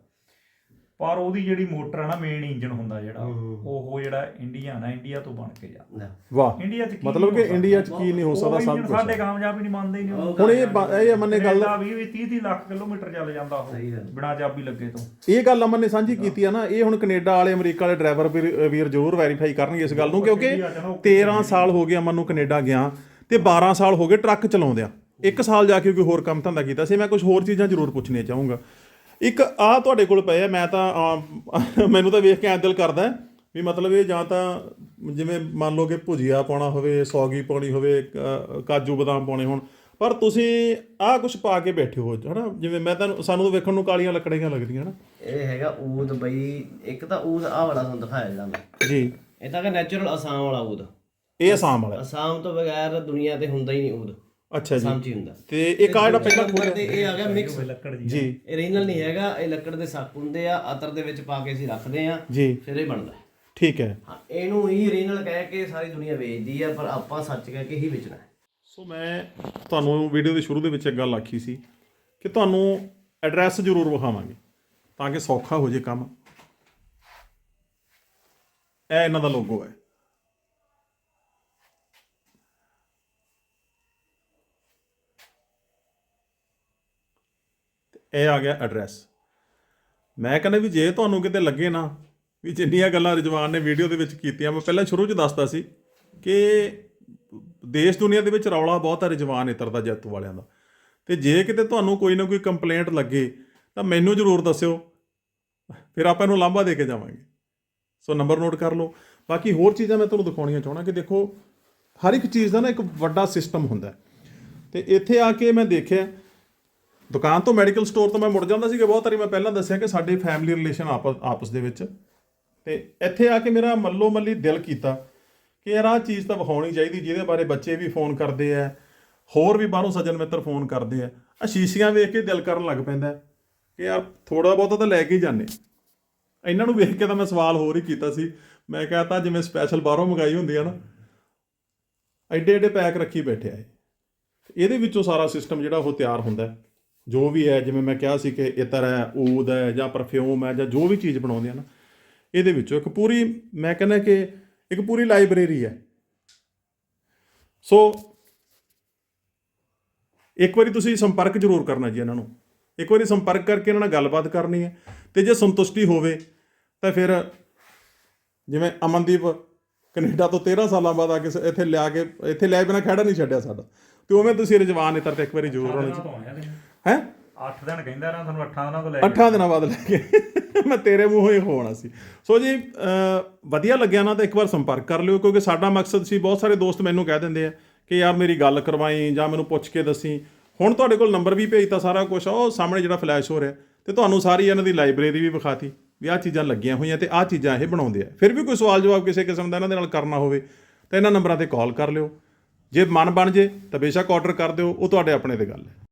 ਪਰ ਉਹਦੀ ਜਿਹੜੀ ਮੋਟਰ ਆ ਨਾ ਮੇਨ ਇੰਜਨ ਹੁੰਦਾ ਜਿਹੜਾ ਉਹ ਜਿਹੜਾ ਇੰਡੀਆ ਨਾ ਇੰਡੀਆ ਤੋਂ ਬਣ ਕੇ ਜਾ। ਵਾਹ। ਇੰਡੀਆ 'ਚ ਕੀ ਮਤਲਬ ਕਿ ਇੰਡੀਆ 'ਚ ਕੀ ਨਹੀਂ ਹੋ ਸਕਦਾ ਸਭ ਕੁਝ ਸਾਡੇ ਕਾਮਯਾਬ ਹੀ ਨਹੀਂ ਮੰਨਦੇ ਹੀ ਨਹੀਂ ਹੁਣ ਇਹ ਇਹ ਅਮਨ ਨੇ ਗੱਲ ਕੈਨੇਡਾ 20 20 30 30 ਲੱਖ ਕਿਲੋਮੀਟਰ ਚੱਲ ਜਾਂਦਾ ਉਹ ਬਿਨਾ ਚਾਬੀ ਲੱਗੇ ਤੋਂ। ਇਹ ਗੱਲ ਅਮਨ ਨੇ ਸਾਂਝੀ ਕੀਤੀ ਆ ਨਾ ਇਹ ਹੁਣ ਕੈਨੇਡਾ ਵਾਲੇ ਅਮਰੀਕਾ ਵਾਲੇ ਡਰਾਈਵਰ ਵੀਰ ਵੀਰ ਜ਼ਰੂਰ ਵੈਰੀਫਾਈ ਕਰਨਗੇ ਇਸ ਗੱਲ ਨੂੰ ਕਿਉਂਕਿ 13 ਸਾਲ ਹੋ ਗਏ ਅਮਨ ਨੂੰ ਕੈਨੇਡਾ ਗਿਆ ਤੇ 12 ਸਾਲ ਹੋ ਗਏ ਟਰੱਕ ਚਲਾਉਂਦਿਆਂ। ਇੱਕ ਸਾਲ ਜਾ ਕੇ ਕੋਈ ਹੋਰ ਕੰਮ ਧੰਦਾ ਕੀਤਾ। ਸੀ ਮੈਂ ਕੁਝ ਹੋਰ ਚੀਜ਼ਾਂ ਜ਼ਰੂਰ ਪੁੱਛਣੀਆਂ ਚਾਹੂੰਗਾ। ਇੱਕ ਆ ਤੁਹਾਡੇ ਕੋਲ ਪਏ ਆ ਮੈਂ ਤਾਂ ਮੈਨੂੰ ਤਾਂ ਵੇਖ ਕੇ ਐਂ ਦਿਲ ਕਰਦਾ ਵੀ ਮਤਲਬ ਇਹ ਜਾਂ ਤਾਂ ਜਿਵੇਂ ਮੰਨ ਲਓ ਕਿ ਭੁਜੀਆ ਪਾਉਣਾ ਹੋਵੇ ਸੌਗੀ ਪਾਉਣੀ ਹੋਵੇ ਕਾਜੂ ਬਦਾਮ ਪਾਉਣੇ ਹੋਣ ਪਰ ਤੁਸੀਂ ਆਹ ਕੁਝ ਪਾ ਕੇ ਬੈਠੇ ਹੋ ਹਨਾ? ਜਿਵੇਂ ਮੈਂ ਤਾਂ ਸਾਨੂੰ ਤਾਂ ਵੇਖਣ ਨੂੰ ਕਾਲੀਆਂ ਲੱਕੜੀਆਂ ਲੱਗਦੀਆਂ ਹਨਾ? ਇਹ ਹੈਗਾ ਊਦ ਬਈ ਇੱਕ ਤਾਂ ਊਦ ਆ ਵਾਲਾ ਤੁਹਾਨੂੰ ਦਿਖਾਇਆ ਜਿਹੜਾ ਮੈਂ ਜੀ। ਇਹ ਤਾਂ ਕਿ ਨੈਚੁਰਲ ਅਸਾਮ ਵਾਲਾ ਊਦ। ਇਹ ਅਸਾਮ ਵਾਲਾ। ਅਸਾਮ ਤੋਂ ਬਗੈਰ ਦੁਨੀਆ ਤੇ ਹੁੰਦਾ ਹੀ ਨਹੀਂ ਊਦ। ਅੱਛਾ ਜੀ। ਹੀ ਹੁੰਦਾ। ਤੇ ਇੱਕ ਆ ਜਿਹੜਾ ਪਹਿਲਾਂ ਨੰਬਰ ਤੇ ਇਹ ਆ ਗਿਆ ਮਿਕਸ ਲੱਕੜ ਜੀ ਜੀ। ਇਹ ਰੀਨਲ ਨਹੀਂ ਹੈਗਾ ਇਹ ਲੱਕੜ ਦੇ ਸੱਕ ਹੁੰਦੇ ਆ ਅਤਰ ਦੇ ਵਿੱਚ ਪਾ ਕੇ ਅਸੀਂ ਰੱਖਦੇ ਆ ਜੀ। ਫਿਰ ਇਹ ਬਣਦਾ। ਹੈ। ਠੀਕ ਹੈ। ਹਾਂ ਇਹਨੂੰ ਹੀ ਰੀਨਲ ਕਹਿ ਕੇ ਸਾਰੀ ਦੁਨੀਆ ਵੇਚਦੀ ਆ ਪਰ ਆਪਾਂ ਸੱਚ ਕਹਿ ਕੇ ਹੀ ਵੇਚਣਾ ਹੈ। ਸੋ ਮੈਂ ਤੁਹਾਨੂੰ ਵੀਡੀਓ ਦੇ ਸ਼ੁਰੂ ਦੇ ਵਿੱਚ ਇੱਕ ਗੱਲ ਆਖੀ ਸੀ ਕਿ ਤੁਹਾਨੂੰ ਐਡਰੈਸ ਜ਼ਰੂਰ ਵਿਖਾਵਾਂਗੇ ਤਾਂ ਕਿ ਸੌਖਾ ਹੋ ਜੇ ਕੰਮ। ਇਹ ਇਹਨਾਂ ਦਾ ਲੋਗੋ ਹੈ। ਇਹ ਆ ਗਿਆ ਐਡਰੈਸ ਮੈਂ ਕਹਿੰਦਾ ਵੀ ਜੇ ਤੁਹਾਨੂੰ ਕਿਤੇ ਲੱਗੇ ਨਾ, ਵੀ ਜਿੰਨੀਆਂ ਗੱਲਾਂ ਰਜਵਾਨ ਨੇ ਵੀਡੀਓ ਦੇ ਵਿੱਚ ਕੀਤੀਆਂ, ਮੈਂ ਪਹਿਲਾਂ ਸ਼ੁਰੂ 'ਚ ਦੱਸਦਾ ਸੀ ਕਿ ਦੇਸ਼ ਦੁਨੀਆ ਦੇ ਵਿੱਚ ਰੌਲਾ ਬਹੁਤ ਹੈ ਰਿਜਵਾਨ ਇਤਰ ਦਾ, ਜੱਤ ਵਾਲਿਆਂ ਦਾ। ਤੇ ਜੇ ਕਿਤੇ ਤੁਹਾਨੂੰ ਕੋਈ ਨਾ ਕੋਈ ਕੰਪਲੇਂਟ ਲੱਗੇ, ਤਾਂ ਮੈਨੂੰ ਜ਼ਰੂਰ ਦੱਸਿਓ। ਫਿਰ ਆਪਾਂ ਇਹਨੂੰ ਲਾਂਭਾ ਦੇ ਕੇ ਜਾਵਾਂਗੇ। ਸੋ ਨੰਬਰ ਨੋਟ ਕਰ ਲਓ। ਬਾਕੀ ਹੋਰ ਚੀਜ਼ਾਂ ਮੈਂ ਤੁਹਾਨੂੰ ਦਿਖਾਉਣੀਆਂ ਚਾਹਣਾ ਕਿ ਦੇਖੋ, ਹਰ ਇੱਕ ਚੀਜ਼ ਦਾ ਨਾ ਇੱਕ ਵੱਡਾ ਸਿਸਟਮ ਹੁੰਦਾ। ਹੈ। ਤੇ ਇੱਥੇ ਆ ਕੇ ਮੈਂ ਦੇਖਿਆ ਦੁਕਾਨ ਤੋਂ ਮੈਡੀਕਲ ਸਟੋਰ ਤੋਂ ਮੈਂ ਮੁੜ ਜਾਂਦਾ ਸੀਗਾ, ਬਹੁਤ ਵਾਰੀ ਮੈਂ ਪਹਿਲਾਂ ਦੱਸਿਆ ਕਿ ਸਾਡੇ ਫੈਮਿਲੀ ਰਿਲੇਸ਼ਨ ਆਪਸ ਆਪਸ ਦੇ ਵਿੱਚ। ਤੇ ਇੱਥੇ ਆ ਕੇ ਮੇਰਾ ਮੱਲੋ ਮੱਲੀ ਦਿਲ ਕੀਤਾ ਕਿ ਯਾਰ ਆਹ ਚੀਜ਼ ਤਾਂ ਵਿਖਾਉਣੀ ਚਾਹੀਦੀ, ਜਿਹਦੇ ਬਾਰੇ ਬੱਚੇ ਵੀ ਫੋਨ ਕਰਦੇ ਆ, ਹੋਰ ਵੀ ਬਾਹਰੋਂ ਸੱਜਣ ਮਿੱਤਰ ਫੋਨ ਕਰਦੇ ਆ। ਆ ਸ਼ੀਸ਼ੀਆਂ ਵੇਖ ਕੇ ਦਿਲ ਕਰਨ ਲੱਗ ਪੈਂਦਾ ਕਿ ਯਾਰ ਥੋੜਾ ਬਹੁਤਾ ਤਾਂ ਲੈ ਕੇ ਹੀ ਜਾਂਦੇ। ਇਹਨਾਂ ਨੂੰ ਵੇਖ ਕੇ ਤਾਂ ਮੈਂ ਸਵਾਲ ਹੋਰ ਹੀ ਕੀਤਾ ਸੀ। ਮੈਂ ਕਹਤਾ ਜਿਵੇਂ ਸਪੈਸ਼ਲ ਬਾਹਰੋਂ ਮੰਗਾਈ ਹੁੰਦੀ ਆ ਨਾ ਐਡੇ ਐਡੇ ਪੈਕ ਰੱਖੀ ਬੈਠੇ ਆ ਇਹਦੇ ਵਿੱਚੋਂ ਸਾਰਾ ਸਿਸਟਮ ਜਿਹੜਾ ਉਹ ਤਿਆਰ ਹੁੰਦਾ। ਹੈ। ਜੋ ਵੀ ਹੈ, ਜਿਵੇਂ ਮੈਂ ਕਿਹਾ ਸੀ ਕਿ ਇਤਰ ਹੈ, ਊਦ ਹੈ ਜਾਂ ਪਰਫਿਊਮ ਹੈ ਜਾਂ ਜੋ ਵੀ ਚੀਜ਼ ਬਣਾਉਂਦੇ ਆ ਨਾ, ਇਹਦੇ ਵਿੱਚੋਂ ਇੱਕ ਪੂਰੀ, ਮੈਂ ਕਹਿੰਦਾ ਕਿ ਇੱਕ ਪੂਰੀ ਲਾਇਬ੍ਰੇਰੀ ਹੈ। ਸੋ ਇੱਕ ਵਾਰੀ ਤੁਸੀਂ ਸੰਪਰਕ ਜ਼ਰੂਰ ਕਰਨਾ ਜੀ ਇਹਨਾਂ ਨੂੰ। ਇੱਕ ਵਾਰੀ ਸੰਪਰਕ ਕਰਕੇ ਇਹਨਾਂ ਨਾਲ ਗੱਲਬਾਤ ਕਰਨੀ ਹੈ ਤੇ ਜੇ ਸੰਤੁਸ਼ਟੀ ਹੋਵੇ, ਤਾਂ ਫਿਰ ਜਿਵੇਂ ਅਮਨਦੀਪ ਕੈਨੇਡਾ ਤੋਂ 13 ਸਾਲਾਂ ਬਾਅਦ ਆ ਕੇ ਇੱਥੇ ਲਿਆ ਕੇ, ਇੱਥੇ ਲੈ ਬਿਨਾ ਖੜਾ ਨਹੀਂ ਛੱਡਿਆ ਸਾਡਾ। ਤੇ ਉਵੇਂ ਤੁਸੀਂ ਰਜਵਾਨ ਇਤਰ ਤੇ ਇੱਕ ਵਾਰੀ ਜ਼ਰੂਰ ਆਉਣਾ ਤੋਂ ਆਇਆ ਹੈ? 8 ਦਿਨ ਕਹਿੰਦਾ ਨਾ ਤੁਹਾਨੂੰ 8 ਦਿਨਾਂ ਤੋਂ ਲੈ ਅੱਠਾਂ ਦਿਨਾਂ ਬਾਅਦ ਲੈ ਕੇ। ਮੈਂ ਤੇਰੇ ਮੂੰਹੋਂ ਹੀ ਹੋਣਾ ਸੀ। ਸੋ ਜੀ ਵਧੀਆ ਲੱਗਿਆ ਨਾ ਤਾਂ ਇੱਕ ਵਾਰ ਸੰਪਰਕ ਕਰ ਲਿਓ ਕਿਉਂਕਿ ਸਾਡਾ ਮਕਸਦ ਸੀ ਬਹੁਤ ਸਾਰੇ ਦੋਸਤ ਮੈਨੂੰ ਕਹਿ ਦਿੰਦੇ ਆ ਕਿ ਯਾਰ ਮੇਰੀ ਗੱਲ ਕਰਵਾਈ ਜਾਂ ਮੈਨੂੰ ਪੁੱਛ ਕੇ ਦੱਸੀ। ਹੁਣ ਤੁਹਾਡੇ ਕੋਲ ਨੰਬਰ ਵੀ ਭੇਜਤਾ ਸਾਰਾ ਕੁਝ ਉਹ ਸਾਹਮਣੇ ਜਿਹੜਾ ਫਲੈਸ਼ ਹੋ ਰਿਹਾ। ਤੇ ਤੁਹਾਨੂੰ ਸਾਰੀ ਇਹਨਾਂ ਦੀ ਲਾਇਬ੍ਰੇਰੀ ਵੀ ਵਿਖਾਤੀ ਵੀ ਆਹ ਚੀਜ਼ਾਂ ਲੱਗੀਆਂ ਹੋਈਆਂ ਤੇ ਆਹ ਚੀਜ਼ਾਂ ਇਹ ਬਣਾਉਂਦੇ ਆ। ਫਿਰ ਵੀ ਕੋਈ ਸਵਾਲ ਜਵਾਬ ਕਿਸੇ ਕਿਸਮ ਦਾ ਇਹਨਾਂ ਦੇ ਨਾਲ ਕਰਨਾ ਹੋਵੇ ਤਾਂ ਇਹਨਾਂ ਨੰਬਰਾਂ ਤੇ ਕਾਲ ਕਰ ਲਿਓ। ਜੇ ਮਨ ਬਣ ਜੇ ਤਾਂ ਬੇਸ਼ੱਕ ਆਰਡਰ ਕਰ ਦਿਓ ਉਹ ਤੁਹਾਡੇ ਆਪਣੇ ਤੇ ਗੱਲ ਹੈ।